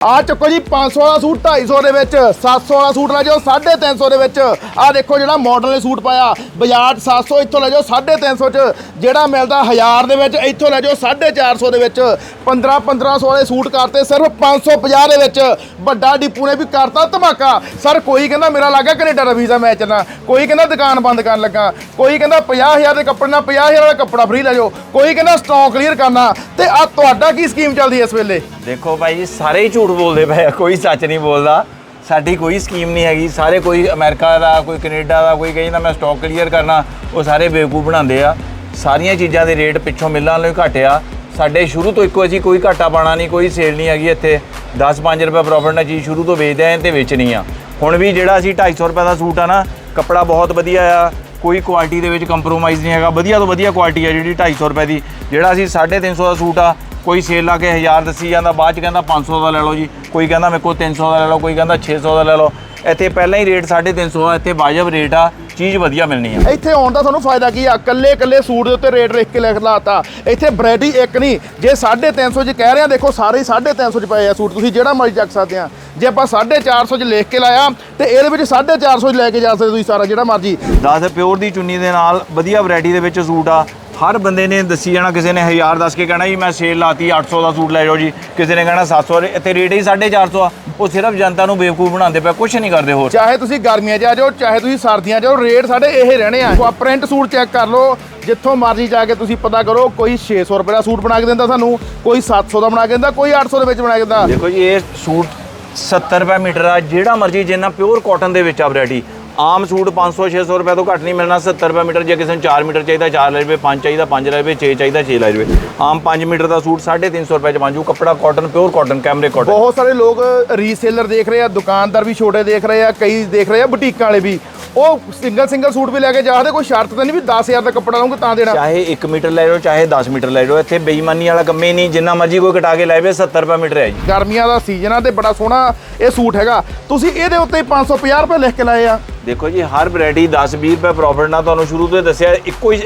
ਆ ਚੱਕੋ ਜੀ 500 ਵਾਲਾ ਸੂਟ 250 ਦੇ ਵਿੱਚ 700 ਵਾਲਾ ਸੂਟ ਲੈ ਜਾਓ 350 ਦੇ ਵਿੱਚ। ਆ ਦੇਖੋ ਜਿਹੜਾ ਮਾਡਲ ਨੇ ਸੂਟ ਪਾਇਆ, ਬਾਜ਼ਾਰ 'ਚ 700 ਇੱਥੋਂ ਲੈ ਜਾਓ 350 ਚ। ਜਿਹੜਾ ਮਿਲਦਾ 1000 ਦੇ ਵਿੱਚ, ਇੱਥੋਂ ਲੈ ਜਾਓ 450 ਦੇ ਵਿੱਚ। 15 1500 ਵਾਲੇ ਸੂਟ ਕਰਤੇ, ਸਿਰਫ 550 ਦੇ ਵਿੱਚ। ਵੱਡਾ ਡਿਪੂ ਨੇ ਵੀ ਕਰਤਾ ਧਮਾਕਾ। ਸਰ, ਕੋਈ ਕਹਿੰਦਾ ਮੇਰਾ ਲੱਗਾ ਕੈਨੇਡਾ ਦਾ ਵੀਜ਼ਾ ਮੈਂ ਚੱਲਣਾ ਕੋਈ ਕਹਿੰਦਾ ਦੁਕਾਨ ਬੰਦ ਕਰਨ ਲੱਗਾ। ਕੋਈ ਕਹਿੰਦਾ 50000 ਦੇ ਕੱਪੜੇ ਨਾਲ 50000 ਵਾਲਾ ਕੱਪੜਾ ਫ੍ਰੀ ਲੈ ਜਾਓ। ਕੋਈ ਕਹਿੰਦਾ ਸਟਾਕ ਕਲੀਅਰ ਕਰਨਾ। ਤੇ ਆ ਤੁਹਾਡਾ ਕੀ ਸਕੀਮ ਚੱਲਦੀ ਇਸ ਵੇਲੇ? ਦੇਖੋ ਭਾਈ ਜੀ, ਸਾਰੇ ਹੀ ਝੂਠ ਬੋਲਦੇ ਪਏ ਆ, ਕੋਈ ਸੱਚ ਨਹੀਂ ਬੋਲਦਾ। ਸਾਡੀ ਕੋਈ ਸਕੀਮ ਨਹੀਂ ਹੈਗੀ। ਸਾਰੇ ਕੋਈ ਅਮਰੀਕਾ ਦਾ ਕੋਈ ਕੈਨੇਡਾ ਦਾ ਕੋਈ ਕਹਿੰਦਾ ਮੈਂ ਸਟਾਕ ਕਲੀਅਰ ਕਰਨਾ ਉਹ ਸਾਰੇ ਬੇਵਕੂਫ ਬਣਾਉਂਦੇ ਆ। ਸਾਰੀਆਂ ਚੀਜ਼ਾਂ ਦੇ ਰੇਟ ਪਿੱਛੋਂ ਮਿਲਣ ਲਈ ਘੱਟ ਆ ਸਾਡੇ ਸ਼ੁਰੂ ਤੋਂ ਇੱਕੋ ਅਸੀਂ ਕੋਈ ਘਾਟਾ ਪਾਣਾ ਨਹੀਂ ਕੋਈ ਸੇਲ ਨਹੀਂ ਹੈਗੀ ਇੱਥੇ। 10-5 ਰੁਪਏ ਪ੍ਰੋਫਿਟ ਨਾਲ ਚੀਜ਼ ਸ਼ੁਰੂ ਤੋਂ ਵੇਚਦੇ ਆਂ ਤੇ ਵੇਚਣੀ ਆ। ਹੁਣ ਵੀ ਜਿਹੜਾ ਅਸੀਂ 250 ਰੁਪਏ ਦਾ ਸੂਟ ਆ ਨਾ ਕੱਪੜਾ ਬਹੁਤ ਵਧੀਆ ਆ। ਕੋਈ ਕੁਆਲਿਟੀ ਦੇ ਵਿੱਚ ਕੰਪਰੋਮਾਈਜ਼ ਨਹੀਂ ਹੈਗਾ। ਵਧੀਆ ਤੋਂ ਵਧੀਆ ਕੁਆਲਿਟੀ ਆ ਜਿਹੜੀ 250 ਰੁਪਏ ਦੀ। ਜਿਹੜਾ ਅਸੀਂ 350 ਦਾ ਸੂਟ ਆ ਕੋਈ ਸੇਲ ਲਾ ਕੇ 1000 ਦੱਸੀ ਜਾਂਦਾ ਬਾਅਦ ਚ ਕਹਿੰਦਾ 500 ਦਾ ਲੈ ਲਓ ਜੀ। ਕੋਈ ਕਹਿੰਦਾ ਮੇਰੇ ਕੋਲ 300 ਦਾ ਲੈ ਲਓ ਕੋਈ ਕਹਿੰਦਾ 600 ਦਾ ਲੈ ਲਓ। ਇੱਥੇ ਪਹਿਲਾਂ ਹੀ ਰੇਟ 350 ਆ ਇੱਥੇ ਵਾਜਬ ਰੇਟ ਆ ਚੀਜ਼ ਵਧੀਆ ਮਿਲਣੀ ਆ। ਇੱਥੇ ਆਉਣ ਦਾ ਤੁਹਾਨੂੰ ਫਾਇਦਾ ਕੀ ਆ? ਕੱਲੇ ਕੱਲੇ ਸੂਟ ਦੇ ਉੱਤੇ ਰੇਟ ਲਿਖ ਕੇ ਲਿਖ ਲਾਤਾ ਇੱਥੇ ਵੈਰਾਈਟੀ ਇੱਕ ਨਹੀਂ ਜੇ 350 ਚ ਕਹਿ ਰਹੇ ਆ ਦੇਖੋ ਸਾਰੇ ਹੀ 350 ਚ ਪਏ ਆ ਸੂਟ ਤੁਸੀਂ ਜਿਹੜਾ ਮਰਜ਼ੀ ਚੱਕ ਸਕਦੇ ਆ। ਜੇ ਆਪਾਂ 450 ਚ ਲਿਖ ਕੇ ਲਾਇਆ ਤੇ ਇਹਦੇ ਵਿੱਚ 450 ਚ ਲੈ ਕੇ ਜਾ ਸਕਦੇ ਤੁਸੀਂ ਸਾਰਾ ਜਿਹੜਾ ਮਰਜ਼ੀ। 10 ਪਿਓਰ ਦੀ ਚੁੰਨੀ ਦੇ ਨਾਲ ਵਧੀਆ ਵੈਰਾਈਟੀ ਦੇ ਵਿੱਚ ਸੂਟ ਆ ਹਰ ਬੰਦੇ ਨੇ ਦੱਸੀ ਜਾਣਾ ਕਿਸੇ ਨੇ 1000 ਦੱਸ ਕੇ ਕਹਿਣਾ ਜੀ ਮੈਂ ਸੇਲ ਲਾਤੀ 800 ਦਾ ਸੂਟ ਲੈ ਜਾਓ ਜੀ। ਕਿਸੇ ਨੇ ਕਹਿਣਾ 700 ਇੱਥੇ ਰੇਟ ਹੀ 450 ਆ। ਉਹ ਸਿਰਫ ਜਨਤਾ ਨੂੰ ਬੇਵਕੂਫ ਬਣਾਉਂਦੇ ਪਏ ਕੁਝ ਨਹੀਂ ਕਰਦੇ ਹੋਰ। ਚਾਹੇ ਤੁਸੀਂ ਗਰਮੀਆਂ 'ਚ ਆ ਜਾਓ ਚਾਹੇ ਤੁਸੀਂ ਸਰਦੀਆਂ 'ਚ ਆਓ ਰੇਟ ਸਾਡੇ ਇਹ ਰਹਿਣੇ ਆ। ਆ ਪ੍ਰਿੰਟ ਸੂਟ ਚੈੱਕ ਕਰ ਲਓ ਜਿੱਥੋਂ ਮਰਜ਼ੀ ਜਾ ਕੇ ਤੁਸੀਂ ਪਤਾ ਕਰੋ ਕੋਈ 600 ਰੁਪਏ ਦਾ ਸੂਟ ਬਣਾ ਕੇ ਦਿੰਦਾ ਸਾਨੂੰ ਕੋਈ 700 ਦਾ ਬਣਾ ਕੇ ਦਿੰਦਾ ਕੋਈ 800 ਦੇ ਵਿੱਚ ਬਣਾ ਕੇ ਦਿੰਦਾ। ਦੇਖੋ ਜੀ ਇਹ ਸੂਟ 70 ਰੁਪਏ ਮੀਟਰ ਆ ਜਿਹੜਾ ਮਰਜ਼ੀ ਜਿੰਨਾ ਪਿਓਰ ਕਾਟਨ ਦੇ ਵਿੱਚ ਆ ਵੈਰਾਈਟੀ ਆਮ ਸੂਟ 500 600 ਰੁਪਏ ਤੋਂ ਘੱਟ ਨਹੀਂ ਮਿਲਣਾ 70 ਰੁਪਏ ਮੀਟਰ ਜੇ ਕਿਸੇ ਨੂੰ 4 ਮੀਟਰ ਚਾਹੀਦਾ 4 ਲੈ ਜਵੇ 5 ਚਾਹੀਦਾ 5 ਲੈ ਜਵੇ 6 ਚਾਹੀਦਾ 6 ਲੈ ਜਵੇ। ਆਮ 5 ਮੀਟਰ ਦਾ ਸੂਟ 350 ਰੁਪਏ ਚ ਬਾਂਜੂ ਕੱਪੜਾ ਕਾਟਨ ਪਿਓਰ ਕਾਟਨ ਕੈਮਰੇ ਕਾਟਨ ਬਹੁਤ ਸਾਰੇ ਲੋਕ ਰੀਸੇਲਰ ਦੇਖ ਰਹੇ ਆ, ਦੁਕਾਨਦਾਰ ਵੀ ਛੋਟੇ ਦੇਖ ਰਹੇ ਆ, ਕਈ ਦੇਖ ਰਹੇ ਆ, ਬੁਟੀਕਾਂ ਵਾਲੇ ਵੀ। ਉਹ ਸਿੰਗਲ ਸਿੰਗਲ ਸੂਟ ਵੀ ਲੈ ਕੇ ਜਾਦੇ ਕੋਈ ਸ਼ਰਤ ਤਾਂ ਨਹੀਂ ਵੀ 10000 ਦਾ ਕੱਪੜਾ ਲਵਾਂਗੇ ਤਾਂ ਦੇਣਾ। ਚਾਹੇ 1 ਮੀਟਰ ਲੈ ਜਾਓ ਚਾਹੇ 10 ਮੀਟਰ ਲੈ ਜਾਓ ਇੱਥੇ ਬੇਈਮਾਨੀ ਵਾਲਾ ਕੰਮ ਹੀ ਨਹੀਂ ਜਿੰਨਾ ਮਰਜ਼ੀ ਕੋਈ ਕਟਾ ਕੇ ਲੈ ਜਾਵੇ 70 ਰੁਪਏ ਮੀਟਰ ਹੈ ਜੀ। ਗਰਮੀਆਂ ਦਾ ਸੀਜ਼ਨ ਆ ਤੇ ਬੜਾ ਸੋਹਣਾ ਇਹ ਸੂਟ ਹੈਗਾ। ਤੁਸੀਂ ਇਹਦੇ ਉੱਤੇ 550 ਰੁਪਏ ਲਿਖ ਕੇ ਲਾਏ ਆ। ਦੇਖੋ ਜੀ ਹਰ ਵੈਰਾਈਟੀ 10-20 ਰੁਪਏ ਪ੍ਰੋਫਿਟ ਨਾਲ ਤੁਹਾਨੂੰ ਸ਼ੁਰੂ ਤੋਂ ਦੱਸਿਆ ਇੱਕੋ ਹੀ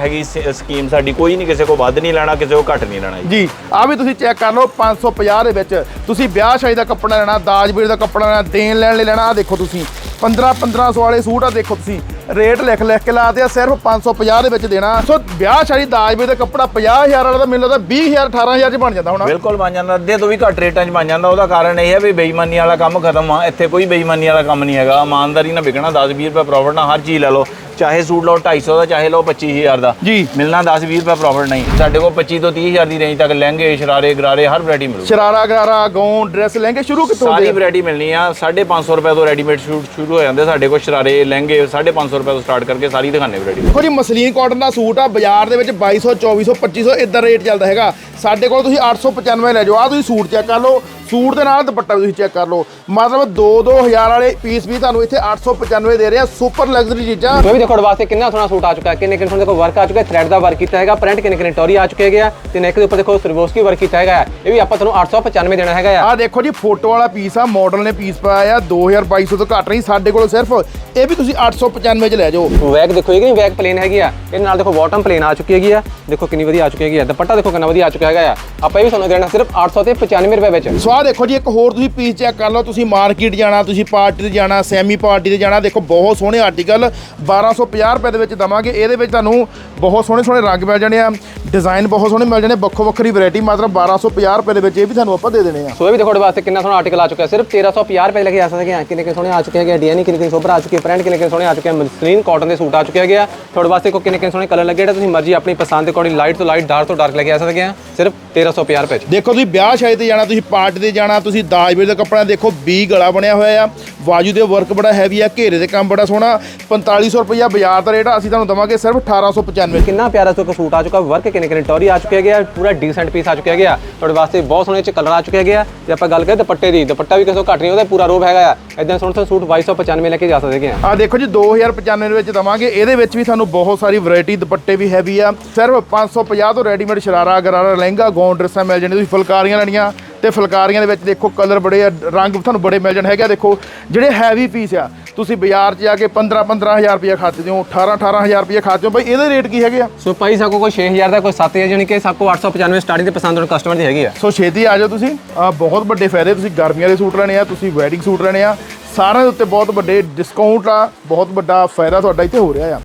ਹੈਗੀ ਸਕੀਮ ਸਾਡੀ ਕੋਈ ਨਹੀਂ ਕਿਸੇ ਕੋ ਵੱਧ ਨਹੀਂ ਲੈਣਾ ਕਿਸੇ ਕੋ ਘੱਟ ਨਹੀਂ ਲੈਣਾ ਜੀ। ਜੀ ਆ ਵੀ ਤੁਸੀਂ ਚੈੱਕ ਕਰ ਲਓ 550 ਦੇ ਵਿੱਚ ਤੁਸੀਂ ਵਿਆਹ ਸ਼ਾਦੀ ਦਾ ਕੱਪੜਾ ਲੈਣਾ ਦਾਜ ਵੀਰ ਦਾ ਕੱਪੜਾ ਲੈਣਾ ਦੇਣ ਲੈਣ ਲਈ ਲੈਣਾ ਆ ਦੇਖੋ ਤੁਸੀਂ। 15 1500 ਵਾਲੇ ਸੂਟ ਆ, ਦੇਖੋ ਤੁਸੀਂ। ਰੇਟ ਲਿਖ ਲਿਖ ਕੇ ਲਾਤੇ ਆ ਸਿਰਫ 550 ਦੇ ਵਿੱਚ ਦੇਣਾ। ਸੋ ਵਿਆਹ ਸ਼ਾਦੀ ਦਾਜ ਵੀਰ ਦਾ ਕੱਪੜਾ 50000 ਵਾਲਾ ਤਾਂ ਮੈਨੂੰ ਲੱਗਦਾ 20000 18000 ਚ ਬਣ ਜਾਂਦਾ ਹੋਣਾ। ਬਿਲਕੁਲ ਬਣ ਜਾਂਦਾ। ਅੱਧੇ ਤੋਂ ਵੀ ਘੱਟ ਰੇਟਾਂ 'ਚ ਬਣ ਜਾਂਦਾ। ਉਹਦਾ ਕਾਰਨ ਇਹ ਹੈ ਵੀ ਬੇਈਮਾਨੀ ਵਾਲਾ ਕੰਮ ਖਤਮ ਆ। ਇੱਥੇ ਕੋਈ ਬੇਈਮਾਨੀ ਵਾਲਾ ਕੰਮ ਨਹੀਂ ਹੈਗਾ। ਇਮਾਨਦਾਰੀ ਨਾਲ ਵਿਕਣਾ 10-20 ਰੁਪਏ ਪ੍ਰੋਫਿਟ ਨਾਲ ਹਰ ਚੀਜ਼ ਲੈ ਲਓ। ਚਾਹੇ ਸੂਟ ਲਓ 250 ਦਾ ਚਾਹੇ ਲਓ 25000 ਦਾ। ਜੀ। ਮਿਲਣਾ 10-20 ਰੁਪਏ ਪ੍ਰੋਫਿਟ ਨਹੀਂ। ਸਾਡੇ ਕੋਲ 25 ਤੋਂ 30000 ਦੀ ਰੇਂਜ ਤੱਕ ਲਹਿੰਗੇ ਸ਼ਰਾਰੇ ਗਰਾਰੇ ਹਰ ਵੈਰਾਈਟੀ ਮਿਲੂ ਸ਼ਰਾਰਾ ਗਰਾਰਾ ਗਾਊਨ ਡਰੈਸ ਲਹਿੰਗੇ ਸ਼ੁਰੂ ਕਿੱਥੋਂ ਸਾਰੀ ਹੁੰਦੇ? ਵੈਰਾਈਟੀ ਮਿਲਣੀ ਆ। 550 ਰੁਪਏ ਤੋਂ ਰੈਡੀਮੇਡ ਸ਼ੂਟ ਸ਼ੁਰੂ ਹੋ ਜਾਂਦੇ ਸਾਡੇ ਕੋਲ ਸ਼ਰਾਰੇ ਲਹਿੰਗੇ 550 ਰੁਪਏ ਤੋਂ ਸਟਾਰਟ ਕਰਕੇ ਸਾਰੀ ਦਿਖਾਣੇ ਵੈਰਾਈਟੀ ਦੇਖੋ ਜੀ ਮਸਲੀਨ ਕਾਟਨ ਦਾ ਸੂਟ ਆ ਬਾਜ਼ਾਰ ਦੇ ਵਿੱਚ 2200 2400 2500 ਇਦਾਂ ਰੇਟ ਚੱਲਦਾ ਹੈਗਾ। ਸਾਡੇ ਕੋਲ ਤੁਸੀਂ 895 ਲੈ ਜਾਓ। ਆ ਤੁਸੀਂ ਸੂਟ ਚੈੱਕ ਕਰ ਲਓ। ਸੂਟ ਦੇ ਨਾਲ ਦੁਪੱਟਾ ਵੀ ਤੁਸੀਂ ਚੈੱਕ ਕਰ ਲਓ। ਮਤਲਬ 2-2000 ਵਾਲੇ ਪੀਸ ਵੀ ਤੁਹਾਨੂੰ ਇੱਥੇ 895 ਦੇ ਰਹੇ ਆ। ਸੁਪਰ ਲਗਜ਼ਰੀ ਚੀਜ਼ਾਂ। ਇਹ ਵੀ ਦੇਖੋ ਤੁਹਾਡੇ ਵਾਸਤੇ ਕਿੰਨਾ ਸੋਹਣਾ ਸੂਟ ਆ ਚੁੱਕਾ ਹੈ। ਕਿੰਨੇ ਕਿੰਨੇ ਸੋਹਣੇ ਦੇਖੋ ਵਰਕ ਆ ਚੁੱਕਾ ਹੈ ਥ੍ਰੈਡ ਦਾ ਵਰਕ ਕੀਤਾ ਹੈਗਾ ਪ੍ਰਿੰਟ ਕਿੰਨੇ ਕਿੰਨੇ ਟੋਰੀ ਆ ਚੁੱਕੇ ਹੈਗੇ ਆ। ਤੇ ਨੈਕ ਦੇ ਉੱਪਰ ਦੇਖੋ ਸਰਵੋਸਕੀ ਵਰਕ ਕੀਤਾ ਹੈਗਾ। ਇਹ ਵੀ ਆਪਾਂ ਤੁਹਾਨੂੰ 895 ਦੇਣਾ ਹੈਗਾ ਆ। ਆ ਦੇਖੋ ਜੀ ਫੋਟੋ ਵਾਲਾ ਪੀਸ ਆ ਮਾਡਲ ਨੇ ਪੀਸ ਪਾਇਆ ਆ। 2200 ਤੋਂ ਘੱਟ ਨਹੀਂ ਸਾਡੇ ਕੋਲ ਸਿਰਫ ਇਹ ਵੀ ਤੁਸੀਂ 895 ਚ ਲੈ ਜਾਓ। ਵੈਕ ਦੇਖੋ ਇਹ ਵੈਕ ਪਲੇਨ ਹੈਗੀ ਆ। ਇਹਦੇ ਨਾਲ ਦੇਖੋ ਬਾਟਮ ਪਲੇਨ ਆ ਚੁੱਕੀ ਹੈਗੀ ਆ। ਦੇਖੋ ਕਿੰਨੀ ਵਧੀਆ ਆ ਚੁੱਕੀ ਹੈਗੀ ਆ। ਦੁਪੱਟਾ ਦੇਖੋ ਕਿੰਨਾ ਵਧੀਆ ਆ ਚੁੱਕਾ ਹੈਗਾ ਆ। ਆਪਾਂ ਇਹ ਵੀ ਤੁਹਾਨੂੰ ਦੇਣਾ ਸਿਰਫ 800 ਤੇ 95 ਰੁਪਏ ਵਿੱਚ। ਸੋ ਆਹ ਦੇਖੋ ਜੀ ਇੱਕ ਹੋਰ ਤੁਸੀਂ ਪੀਸ ਚੈੱਕ ਕਰ ਲਓ ਤੁਸੀਂ ਮਾਰਕੀਟ ਜਾਣਾ ਤੁਸੀਂ ਪਾਰਟੀ ਤੇ ਜਾਣਾ ਸੈਮੀ ਪਾਰਟੀ ਤੇ ਜਾਣਾ ਦੇਖੋ ਬਹੁਤ ਸੋਹਣੇ ਆਰਟੀਕਲ 1250 ਰੁਪਏ ਦੇ ਵਿੱਚ ਦਵਾਂਗੇ। ਇਹਦੇ ਵਿੱਚ ਤੁਹਾਨੂੰ ਬਹੁਤ ਸੋਹਣੇ ਸੋਹਣੇ ਰੰਗ ਮਿਲ ਜਾਣੇ ਆ ਡਿਜ਼ਾਈਨ ਬਹੁਤ ਸੋਹਣੇ ਮਿਲ ਜਾਣੇ ਵੱਖੋ ਵੱਖਰੀ ਵੈਰਾਈਟੀ ਮਤਲਬ 1250 ਰੁਪਏ ਦੇ ਵਿੱਚ ਇਹ ਵੀ ਤੁਹਾਨੂੰ ਆਪਾਂ ਦੇ ਦੇਣੇ ਆ। ਸੋ ਇਹ ਵੀ ਦੇਖੋ ਤੁਹਾਡੇ ਵਾਸਤੇ ਕਿੰਨਾ ਸੋਹਣਾ ਆਰਟੀਕਲ ਆ ਚੁੱਕਾ ਹੈ ਸਿਰਫ 1350 ਰੁਪਏ ਲੈ ਕੇ ਆ ਸਕਦੇ ਆ। ਕਿੰਨੇ ਕਿੰਨੇ ਸੋਹਣੇ ਆ ਚੁੱਕੇ ਹੈਗੇ ਡਿਜ਼ਾਈਨ ਕਿੰਨੇ ਕਿੰਨੇ ਸੋਹਣੇ ਆ ਚੁੱਕੇ ਪ੍ਰਿੰਟ ਕਿੰਨੇ ਕਿੰਨੇ ਸੋਹਣੇ ਆ ਚੁੱਕੇ ਆ ਮਸਲੀਨ ਕਾਟਨ ਦੇ ਸੂਟ ਆ ਚੁੱਕੇ ਹੈਗੇ ਆ। ਤੁਹਾਡੇ ਵਾਸਤੇ ਕੋ ਕਿੰਨੇ ਕਿੰਨੇ ਸੋਹਣੇ ਕਲਰ ਲੱਗੇ ਜਿਹੜਾ ਤੁਸੀਂ ਮਰਜ਼ੀ ਆਪਣੀ ਪਸੰਦ ਦੇ ਅਕੋਰਡਿੰਗ ਲਾਈਟ ਤੋਂ ਲਾਈਟ ਡਾਰਕ ਤੋਂ ਡਾਰਕ ਲੈ ਕੇ ਆ ਸਕਦੇ ਆ। ਸਿਰਫ 1350 ਰੁਪਏ ਚ। ਦੇਖੋ ਤੁਸੀਂ ਵਿਆਹ ਸ਼ਾਦੀ ਤੇ ਜਾਣਾ ਤੁਸੀਂ ਪਾਰਟੀ ਤੇ ਜਾਣਾ ਤੁਸੀਂ ਦਾਜ ਵੇਲੇ ਦਾ ਕੱਪੜਾ ਦੇਖੋ 20 ਗਲਾ ਬਣਿਆ ਹੋਇਆ ਆ। ਬਾਜੂ ਦੇ ਵਰਕ ਬੜਾ ਹੈਵੀ ਆ ਘੇਰੇ ਦੇ ਕੰਮ ਬੜਾ ਸੋਹਣਾ। 4500 ਰੁਪਈਆ ਬਾਜ਼ਾਰ ਦਾ ਰੇਟ ਆ ਅਸੀਂ ਤੁਹਾਨੂੰ ਦਵਾਂਗੇ ਸਿਰਫ 1895 ਕਿੰਨਾ ਪਿਆਰਾ ਸੋ ਸੂਟ ਆ ਚੁੱਕਾ ਵਰਕ ਕਿੰਨੇ ਕਿੰਨੇ ਟੋਰੀ ਆ ਚੁੱਕੇ ਹੈਗੇ ਆ ਪੂਰਾ ਡੀਸੈਂਟ ਪੀਸ ਆ ਚੁੱਕੇ ਹੈਗੇ ਆ। ਤੁਹਾਡੇ ਵਾਸਤੇ ਬਹੁਤ ਸੋਹਣੇ ਚ ਕਲਰ ਆ ਚੁੱਕੇ ਹੈਗੇ ਆ। ਜੇ ਆਪਾਂ ਗੱਲ ਕਰੀਏ ਦੁਪੱਟੇ ਦੀ ਦੁਪੱਟਾ ਵੀ ਕਿਸੇ ਤੋਂ ਘੱਟ ਨਹੀਂ ਉਹਦਾ ਪੂਰਾ ਰੋਬ ਹੈਗਾ ਆ। ਇਦਾਂ ਸੋਹਣਾ ਸੋਹਣਾ ਸੂਟ 2295 ਲੈ ਕੇ ਜਾ ਸਕਦੇ ਆ। ਆ ਦੇਖੋ ਜੀ 2095 ਦੇ ਵਿੱਚ ਦਵਾਂਗੇ ਇਹਦੇ ਵਿੱਚ ਵੀ ਤੁਹਾਨੂੰ ਬਹੁਤ ਸਾਰੀ ਵੈਰਾਈਟੀ ਦੁਪੱਟੇ ਵੀ ਹੈਵੀ ਆ। ਸਿਰਫ 550 ਤੋਂ ਰੈਡੀਮੇਡ ਸ਼ਰਾਰਾ ਗਰਾਰਾ ਲਹਿੰਗਾ ਗੌਨ ਡਰੈਸਾਂ ਮਿਲ ਜਾਣੀ ਤੁਸੀਂ ਫੁਲਕਾਰੀਆਂ ਲੈਣੀਆਂ ਤੇ ਫੁਲਕਾਰੀਆਂ ਦੇ ਵਿੱਚ ਦੇਖੋ ਕਲਰ ਬੜੇ ਆ ਰੰਗ ਤੁਹਾਨੂੰ ਬੜੇ ਮਿਲ ਜਾਣ। ਹੈਗੇ ਆ ਦੇਖੋ ਜਿਹੜੇ ਹੈਵੀ ਪੀਸ ਆ ਤੁਸੀਂ ਬਾਜ਼ਾਰ 'ਚ ਜਾ ਕੇ 15 15000 ਰੁਪਏ ਖਾਤੇ ਹੋ 18 18000 ਰੁਪਏ ਖਾਤੇ ਹੋ ਬਈ ਇਹਦੇ ਰੇਟ ਕੀ ਹੈਗੇ ਆ? ਸੋ ਭਾਈ ਸਾਕੋ ਕੋਈ 6000 ਦਾ ਕੋਈ 7000 ਜਾਨੀ ਕਿ ਸਾਕੋ 895 ਸਟਾਰਟਿੰਗ ਤੇ ਪਸੰਦ ਹੋਣ ਕਸਟਮਰ ਦੀ ਹੈਗੀ ਆ। ਸੋ ਛੇਤੀ ਆ ਜਾਓ ਤੁਸੀਂ। ਆ ਬਹੁਤ ਵੱਡੇ ਫਾਇਦੇ ਤੁਸੀਂ ਗਰਮੀਆਂ ਦੇ ਸੂਟ ਲੈਣੇ ਆ ਤੁਸੀਂ ਵੈਡਿੰਗ ਸੂਟ ਲੈਣੇ ਆ। ਸਾਰਿਆਂ ਦੇ ਉੱਤੇ ਬਹੁਤ ਵੱਡੇ ਡਿਸਕਾਊਂਟ ਆ ਬਹੁਤ ਵੱਡਾ ਫਾਇਦਾ ਤੁਹਾਡਾ ਇੱਥੇ ਹੋ ਰਿਹਾ ਆ।